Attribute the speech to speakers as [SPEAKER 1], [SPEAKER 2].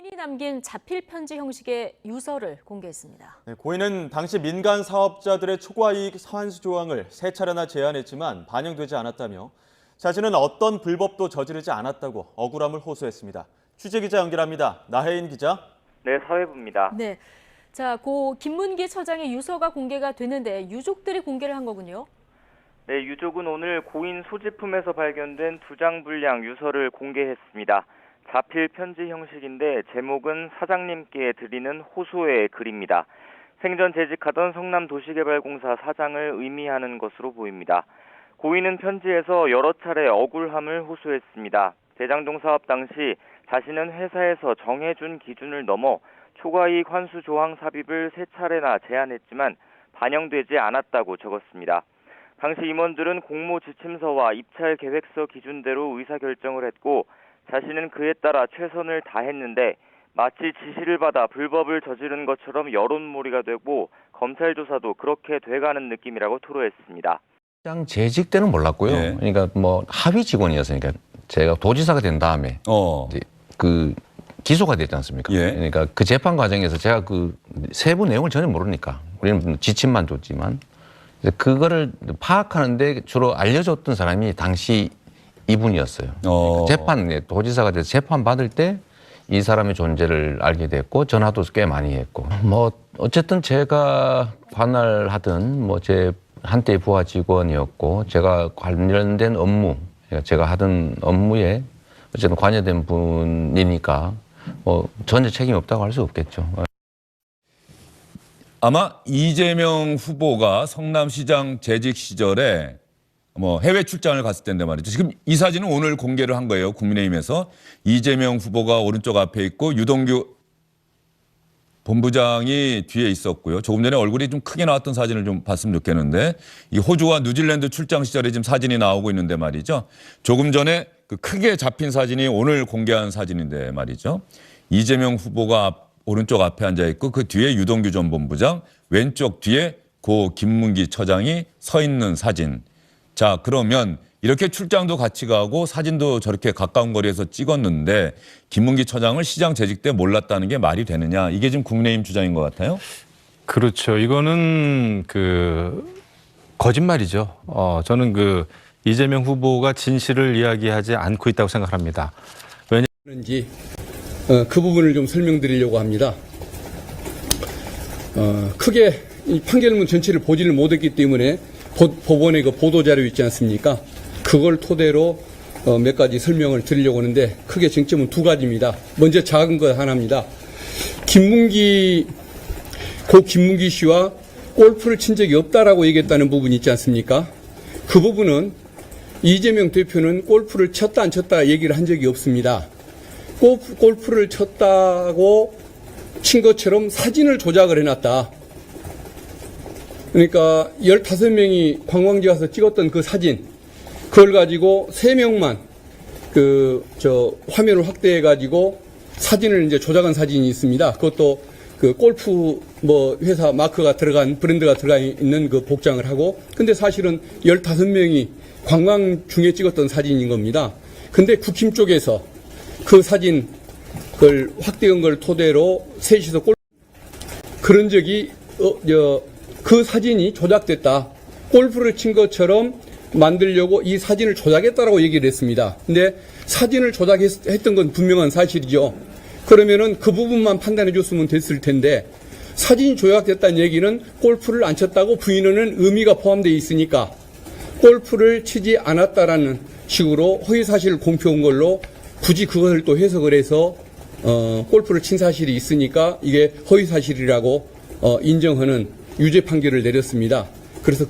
[SPEAKER 1] 고인이 남긴 자필 편지 형식의 유서를 공개했습니다.
[SPEAKER 2] 네, 고인은 당시 민간 사업자들의 초과 이익 환수 조항을 세 차례나 제안했지만 반영되지 않았다며 자신은 어떤 불법도 저지르지 않았다고 억울함을 호소했습니다. 취재 기자 연결합니다. 나혜인 기자.
[SPEAKER 3] 네, 사회부입니다.
[SPEAKER 1] 네. 자, 고 김문기 처장의 유서가 공개가 됐는데 유족들이 공개를 한 거군요.
[SPEAKER 3] 네, 유족은 오늘 고인 소지품에서 발견된 두 장 분량 유서를 공개했습니다. 자필 편지 형식인데 제목은 사장님께 드리는 호소의 글입니다. 생전 재직하던 성남도시개발공사 사장을 의미하는 것으로 보입니다. 고인은 편지에서 여러 차례 억울함을 호소했습니다. 대장동 사업 당시 자신은 회사에서 정해준 기준을 넘어 초과이익 환수 조항 삽입을 세 차례나 제안했지만 반영되지 않았다고 적었습니다. 당시 임원들은 공모 지침서와 입찰 계획서 기준대로 의사결정을 했고 자신은 그에 따라 최선을 다했는데 마치 지시를 받아 불법을 저지른 것처럼 여론몰이가 되고 검찰 조사도 그렇게 돼가는 느낌이라고 토로했습니다.
[SPEAKER 4] 장 재직 때는 몰랐고요.
[SPEAKER 5] 예.
[SPEAKER 4] 그러니까 뭐 하위 직원이었으니까 제가 도지사가 된 다음에
[SPEAKER 5] 어.
[SPEAKER 4] 이제 그 기소가 됐지 않습니까?
[SPEAKER 5] 예.
[SPEAKER 4] 그러니까 그 재판 과정에서 제가 그 세부 내용을 전혀 모르니까 우리는 지침만 줬지만 그거를 파악하는데 주로 알려줬던 사람이 당시 이분이었어요.
[SPEAKER 5] 어.
[SPEAKER 4] 재판 도지사가 돼서 재판 받을 때 이 사람의 존재를 알게 됐고 전화도 꽤 많이 했고 뭐 어쨌든 제가 관할하던 뭐 제 한때 부하 직원이었고 제가 관련된 업무 그러니까 제가 하던 업무에 어쨌든 관여된 분이니까 뭐 전혀 책임이 없다고 할 수 없겠죠.
[SPEAKER 5] 아마 이재명 후보가 성남시장 재직 시절에 뭐 해외 출장을 갔을 때인데 말이죠. 지금 이 사진은 오늘 공개를 한 거예요. 국민의힘에서 이재명 후보가 오른쪽 앞에 있고 유동규 본부장이 뒤에 있었고요. 조금 전에 얼굴이 좀 크게 나왔던 사진을 좀 봤으면 좋겠는데 이 호주와 뉴질랜드 출장 시절에 지금 사진이 나오고 있는데 말이죠. 조금 전에 그 크게 잡힌 사진이 오늘 공개한 사진인데 말이죠. 이재명 후보가 앞- 오른쪽 앞에 앉아 있고 그 뒤에 유동규 전 본부장, 왼쪽 뒤에 고 김문기 처장이 서 있는 사진. 자, 그러면 이렇게 출장도 같이 가고 사진도 저렇게 가까운 거리에서 찍었는데 김문기 처장을 시장 재직 때 몰랐다는 게 말이 되느냐. 이게 지금 국민의힘 주장인 것 같아요.
[SPEAKER 6] 그렇죠. 이거는 그 거짓말이죠. 어, 저는 그 이재명 후보가 진실을 이야기하지 않고 있다고 생각합니다.
[SPEAKER 7] 는지 어, 그 부분을 좀 설명드리려고 합니다. 어, 크게 이 판결문 전체를 보지를 못했기 때문에 보, 법원의 그 보도 자료 있지 않습니까? 그걸 토대로 어, 몇 가지 설명을 드리려고 하는데 크게 쟁점은 두 가지입니다. 먼저 작은 거 하나입니다. 김문기 고 김문기 씨와 골프를 친 적이 없다라고 얘기했다는 부분이 있지 않습니까? 그 부분은 이재명 대표는 골프를 쳤다 안 쳤다 얘기를 한 적이 없습니다. 골프, 골프를 쳤다고 친 것처럼 사진을 조작을 해놨다. 그러니까 15명이 관광지 가서 찍었던 그 사진, 그걸 가지고 3명만 그, 저, 화면을 확대해 가지고 사진을 이제 조작한 사진이 있습니다. 그것도 그 골프 뭐 회사 마크가 들어간, 브랜드가 들어가 있는 그 복장을 하고, 근데 사실은 15명이 관광 중에 찍었던 사진인 겁니다. 근데 국힘 쪽에서 그 사진, 그걸 확대한 걸 토대로 셋이서 골, 그런 적이, 어, 저, 그 사진이 조작됐다. 골프를 친 것처럼 만들려고 이 사진을 조작했다라고 얘기를 했습니다. 근데 사진을 조작했던 건 분명한 사실이죠. 그러면은 그 부분만 판단해 줬으면 됐을 텐데 사진이 조작됐다는 얘기는 골프를 안 쳤다고 부인하는 의미가 포함되어 있으니까 골프를 치지 않았다라는 식으로 허위 사실을 공표한 걸로 굳이 그것을 또 해석을 해서 어, 골프를 친 사실이 있으니까 이게 허위 사실이라고 어, 인정하는 유죄 판결을 내렸습니다. 그래서